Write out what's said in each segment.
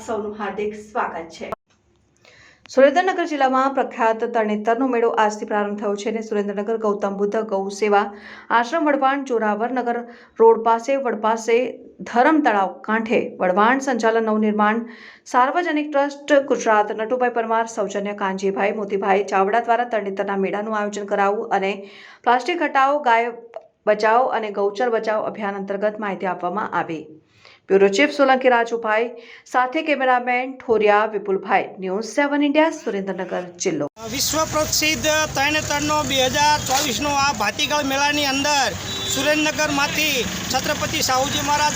સૌનું હાર્દિક સ્વાગત છે. સુરેન્દ્રનગર જિલ્લામાં પ્રખ્યાત તરણેતરનો મેળો આજથી પ્રારંભ થયો છે અને સુરેન્દ્રનગર ગૌતમ બુદ્ધ ગૌ સેવા આશ્રમ વડવાણ જોરાવરનગર રોડ પાસે વડપાસે ધરમ તળાવ કાંઠે વડવાણ સંચાલન નવનિર્માણ સાર્વજનિક ટ્રસ્ટ ગુજરાત નટુભાઈ પરમાર, સૌજન્ય કાંજીભાઈ મોતીભાઈ ચાવડા દ્વારા તરણેતરના મેળાનું આયોજન કરાવવું અને પ્લાસ્ટિક હટાવો, ગાય બચાવો અને ગૌચર બચાવ અભિયાન અંતર્ગત માહિતી આપવામાં આવી. બ્યુરો ચીફ સોલંકી રાજુભાઈ, સાથે કેમેરામેન ઠોરિયા વિપુલભાઈ, ન્યૂઝ સેવન ઇન્ડિયા, સુરેન્દ્રનગર જિલ્લો. વિશ્વ પ્રસિદ્ધ તરણેતરનો બે હજાર ચોવીસનો આ ભાતીગળ મેળાની અંદર સુરેન્દ્રનગરમાંથી છત્રપતિ સાહુજી મહારાજ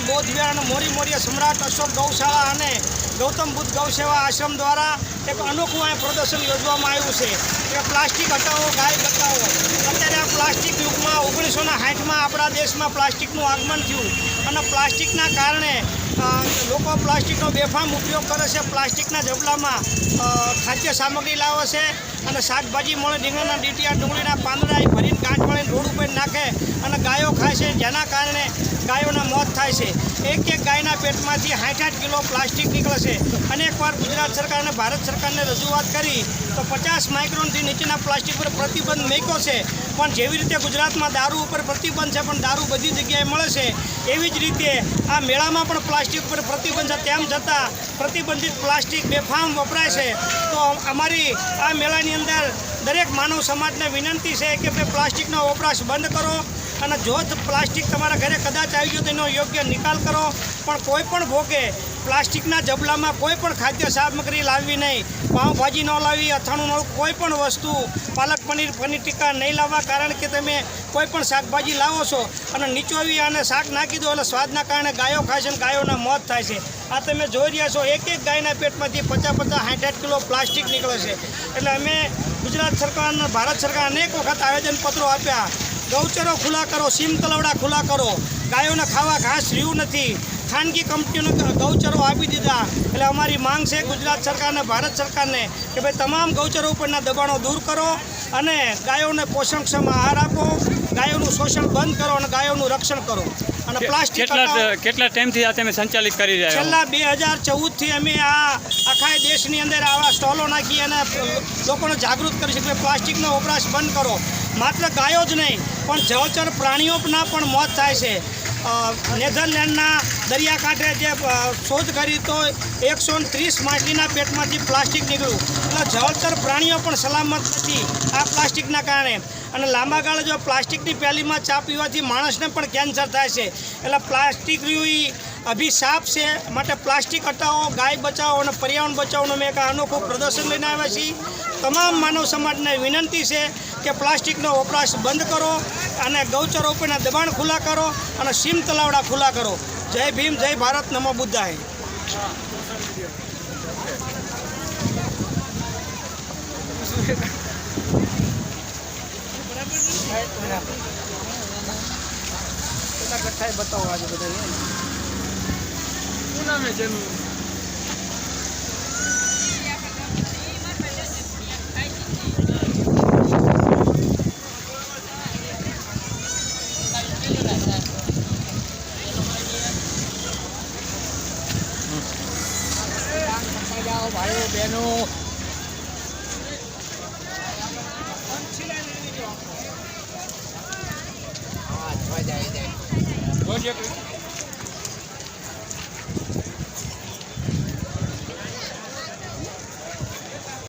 અને મોરી મોર્ય સમ્રાટ અશોક ગૌશાળા અને ગૌતમ બુદ્ધ ગૌસેવા આશ્રમ દ્વારા એક અનોખું અહીં પ્રદર્શન યોજવામાં આવ્યું છે. કે પ્લાસ્ટિક હટાવો, ગાય બચાવો અત્યારે આ પ્લાસ્ટિક યુગમાં ઓગણીસો ના સાઠમાં આપણા દેશમાં પ્લાસ્ટિકનું આગમન થયું અને પ્લાસ્ટિકના કારણે લોકો પ્લાસ્ટિકનો બેફામ ઉપયોગ કરે છે, પ્લાસ્ટિકના જબલામાં ખાદ્ય સામગ્રી લાવે છે અને શાકભાજી મળે રીંગણના ડીટીયા, ડુંગળીના પાંદડા ભરીને કાંચ મળીને રોડ ઉપર નાખે અને ગાયો ખાય છે, જેના કારણે ગાયોના મોત થાય છે. એક એક ગાયના પેટમાંથી સાઠ આઠ કિલો પ્લાસ્ટિક નીકળે છે. અનેકવાર ગુજરાત સરકાર અને ભારત સરકારને રજૂઆત કરી, તો પચાસ માઇક્રોનથી નીચેના પ્લાસ્ટિક પર પ્રતિબંધ મૂક્યો છે. પણ જેવી રીતે ગુજરાતમાં દારૂ ઉપર પ્રતિબંધ છે, પણ દારૂ બધી જગ્યાએ મળે છે, એવી જ રીતે આ મેળામાં પણ પ્લાસ્ટિક પર પ્રતિબંધ છે. તેમ છતાં પ્રતિબંધિત પ્લાસ્ટિક બેફામ વપરાય છે. તો અમારી આ મેળાની અંદર દરેક માનવ સમાજને વિનંતી છે કે ભાઈ પ્લાસ્ટિકનો વપરાશ બંધ કરો. અને જો પ્લાસ્ટિક તમારા ઘરે કદાચ આવી ગયો તો એનો યોગ્ય નિકાલ કરો. પણ કોઈ પણ ભોગે પ્લાસ્ટિકના જબલામાં કોઈ પણ ખાદ્ય સામગ્રી લાવવી નહીં. પાઉંભાજી ન લાવવી, અથાણું ન કોઈ પણ વસ્તુ પાલક પનીર પનીર ટીકા નહીં લાવવા કારણ કે તમે કોઈ પણ શાકભાજી લાવો છો અને નીચોવી અને શાક નાખી દો એટલે સ્વાદના કારણે ગાયો ખાય છે અને ગાયોના મોત થાય છે. આ તમે જોઈ રહ્યા છો એક એક ગાયના પેટમાંથી પચાસ પચાસ સાઠ આઠ કિલો પ્લાસ્ટિક નીકળે છે. એટલે અમે ગુજરાત સરકાર અને ભારત સરકાર અનેક વખત આવેદનપત્રો આપ્યા. ગૌચરો ખુલ્લા કરો, સીમ તલવડા ખુલ્લા કરો. ગાયોને ખાવા ઘાસ રહ્યું નથી. ખાનગી કંપનીઓને ગૌચરો આપી દીધા. એટલે અમારી માંગ છે ગુજરાત સરકારને, ભારત સરકારને કે ભાઈ તમામ ગૌચરો ઉપરના દબાણો દૂર કરો અને ગાયોને પોષણક્ષમ આહાર આપો, ગાયોનું શોષણ બંધ કરો અને ગાયોનું રક્ષણ કરો. અને પ્લાસ્ટિક કેટલા ટાઈમથી આ તમે સંચાલિત કરી રહ્યા છેલ્લા બે હજાર ચૌદથી અમે આ આખા દેશની અંદર આવા સ્ટોલો નાખી અને લોકોને જાગૃત કરી શકીએ પ્લાસ્ટિકનો વપરાશ બંધ કરો. માત્ર ગાયો જ નહીં પણ જળચર પ્રાણીઓના પણ મોત થાય છે. નેધરલેન્ડના દરિયાકાંઠે જે શોધ કરી તો એકસો ત્રીસ માછલીના પેટમાંથી પ્લાસ્ટિક નીકળ્યું. એટલે જળચર પ્રાણીઓ પણ સલામત નથી આ પ્લાસ્ટિકના કારણે. અને લાંબા ગાળે જો પ્લાસ્ટિકની પેલીમાં ચા પીવાથી માણસને પણ કેન્સર થાય છે. એટલે પ્લાસ્ટિક અભિશાપ છે માટે પ્લાસ્ટિક હટાવો, ગાય બચાવો અને પર્યાવરણ બચાવોનું મેં એક અનોખું પ્રદર્શન લઈને આવ્યા છીએ. તમામ માનવ સમાજને વિનંતી છે કે પ્લાસ્ટિકનો વપરાશ બંધ કરો અને ગૌચરો ઉપરના દબાણ ખુલ્લા કરો અને સીમ તલાવડા ખુલ્લા કરો. જય ભીમ, જય ભારત, નમો બુદ્ધાય. બતાવો આજે બધા ભાઈઓ બહેનો રોજ એક